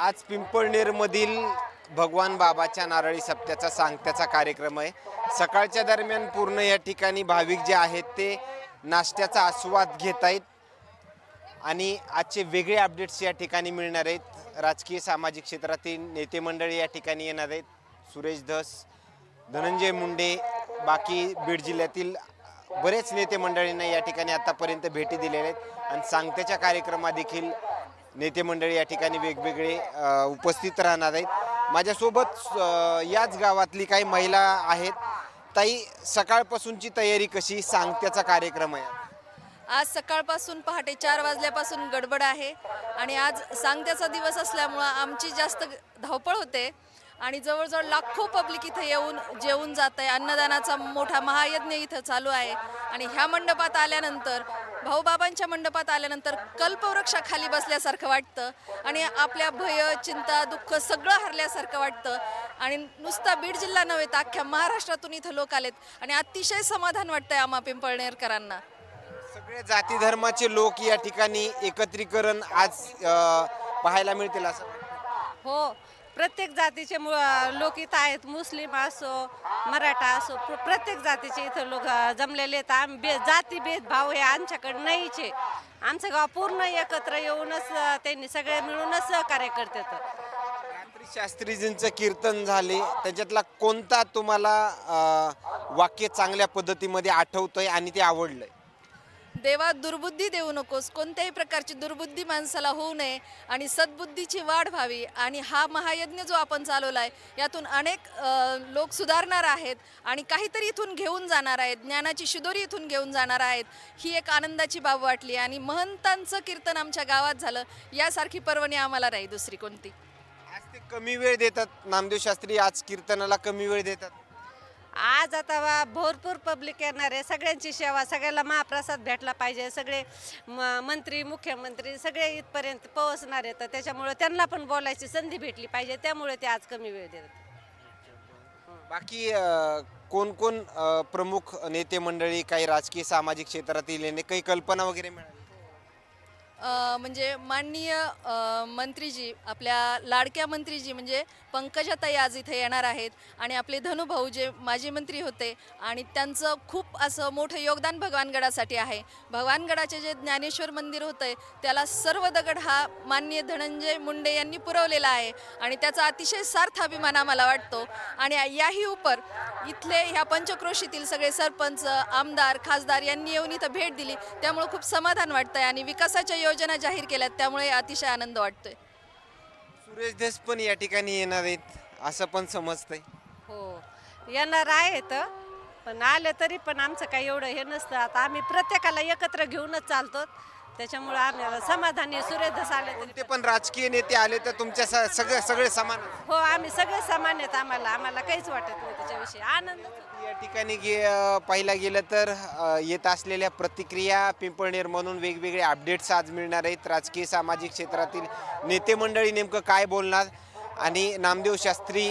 आज पिंपळनेरमधील भगवान बाबाच्या नारळी सप्त्याचा सांगत्याचा कार्यक्रम आहे. सकाळच्या दरम्यान पूर्ण या ठिकाणी भाविक जे आहेत ते नाश्त्याचा आस्वाद घेत आहेत. आणि आजचे वेगळे अपडेट्स या ठिकाणी मिळणार आहेत. राजकीय सामाजिक क्षेत्रातील नेते मंडळी या ठिकाणी येणार आहेत. सुरेश धस धनंजय मुंडे बाकी बीड जिल्ह्यातील बरेच नेते मंडळींना या ठिकाणी आतापर्यंत भेटी दिलेल्या आहेत. आणि सांगत्याच्या कार्यक्रमादेखील नेते मंडळी या ठिकाणी वेगवेगळे उपस्थित राहणार आहेत. माझ्यासोबत याच गावातली काही महिला आहेत. ताई सकाळपासूनची तयारी कशी? सांगत्याचा कार्यक्रम आहे. आज सकाळपासून पहाटे चार वाजल्यापासून गडबड आहे. आणि आज सांगत्याचा दिवस असल्यामुळं आमची जास्त धावपळ होते. आणि जवळजवळ लाखो पब्लिक इथं येऊन जेवून जात आहे. अन्नदानाचा मोठा महायज्ञ इथं चालू आहे. आणि ह्या मंडपात आल्यानंतर भाऊबाबांच्या मंडपात आल्यानंतर कल्पवृक्षाखाली बसल्यासारखं वाटतं. आणि आपल्या भय चिंता दुःख सगळं हरल्यासारखं वाटतं. आणि नुसता बीड जिल्हा नव्हे तर अख्ख्या महाराष्ट्रातून इथं लोक आलेत. आणि अतिशय समाधान वाटतंय आम्हा पिंपळनेरकरांना. सगळे जाती धर्माचे लोक या ठिकाणी एकत्रीकरण आज पाहायला मिळतील असं. हो. प्रत्येक जातीचे लोक इथं आहेत. मुस्लिम असो मराठा असो प्र- प्रत्येक जातीचे इथं लोक जमलेले आहेत. आम बे जाती भेदभाव हे आमच्याकडे नाहीचे आमचं गाव पूर्ण एकत्र येऊनच त्यांनी सगळे मिळूनच सहकार्य करतात. शास्त्रीजींचं कीर्तन झाले. त्याच्यातला कोणता तुम्हाला वाक्य चांगल्या पद्धतीमध्ये आठवतंय आणि ते आवडलंय? देवा दुर्बुद्धी देऊ नकोस. कोणत्याही प्रकारची दुर्बुद्धी माणसाला होऊ नये आणि सद्बुद्धीची वाढ व्हावी. आणि हा महायज्ञ जो आपण चालवला आहे यातून अनेक लोक सुधारणार आहेत आणि काहीतरी इथून घेऊन जाणार आहेत. ज्ञानाची शिदोरी इथून घेऊन जाणार आहेत. ही एक आनंदाची बाब वाटली आणि महंतांचं कीर्तन आमच्या गावात झालं. यासारखी पर्वणी आम्हाला नाही दुसरी कोणती? आज ते कमी वेळ देतात. नामदेव शास्त्री आज कीर्तनाला कमी वेळ देतात. आज आता वा- भरपूर पब्लिक येणार आहे. सगळ्यांची सेवा सगळ्याला महाप्रसाद भेटला पाहिजे. सगळे म- मंत्री मुख्यमंत्री सगळे इथपर्यंत पोहोचणार आहेत. तर त्याच्यामुळे त्यांना पण बोलायची संधी भेटली पाहिजे. त्यामुळे ते आज कमी वेळ देतात. बाकी अ, कोण कोण अ, प्रमुख नेते मंडळी काही राजकीय सामाजिक क्षेत्रातील येणे काही कल्पना वगैरे मिळाली? म्हणजे माननीय मंत्रीजी आपल्या लाडक्या मंत्रीजी म्हणजे पंकजाताई आज इथे येणार आहेत आणि आपले धनुभाऊ जे माजी मंत्री होते आणि त्यांचं खूप असं मोठं योगदान भगवानगडासाठी आहे. भगवानगडाचे जे ज्ञानेश्वर मंदिर होतं आहे त्याला सर्व दगड हा माननीय धनंजय मुंडे यांनी पुरवलेला आहे आणि त्याचा अतिशय सार्थ अभिमान आम्हाला वाटतो. आणि याही उपर इथले ह्या पंचक्रोशीतील सगळे सरपंच आमदार खासदार यांनी येऊन इथं भेट दिली. त्यामुळे खूप समाधान वाटतं आहे आणि विकासाच्या योजना जाहीर केल्यात त्यामुळे अतिशय आनंद वाटतोय. सुरेश देश पण या ठिकाणी येणार आहेत असं पण समजतंय. हो येणार आहेत पण आले तरी पण आमचं काही एवढं हे नसतं. आता आम्ही प्रत्येकाला एकत्र घेऊनच चालतो त्याच्यामुळे आम्हाला समाधानी सुरेधस आले तरी ते पण राजकीय नेते आले तर तुमच्या स- सगळे सगळे समान हो आम्ही सगळे समान आहेत आम्हाला. आम्हाला काहीच वाटत नाही त्याच्याविषयी. आनंद या ठिकाणी गे अ, पाहायला गेलं तर अ, येत असलेल्या प्रतिक्रिया पिंपळनेर म्हणून वेगवेगळे अपडेट्स आज मिळणार आहेत. राजकीय सामाजिक क्षेत्रातील नेते मंडळी नेमकं काय बोलणार? आणि नामदेव शास्त्री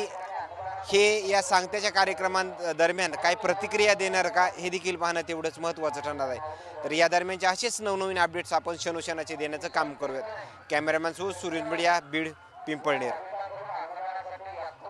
हे या सांगत्याच्या कार्यक्रमांदरम्यान काय प्रतिक्रिया देणार का हे देखील पाहणं तेवढंच महत्त्वाचं ठरणार आहे. तर या दरम्यानचे असेच नवनवीन अपडेट्स आपण शनोशनाचे देण्याचं काम करूयात. Cameraman so Suresh media Beed Pimpalner.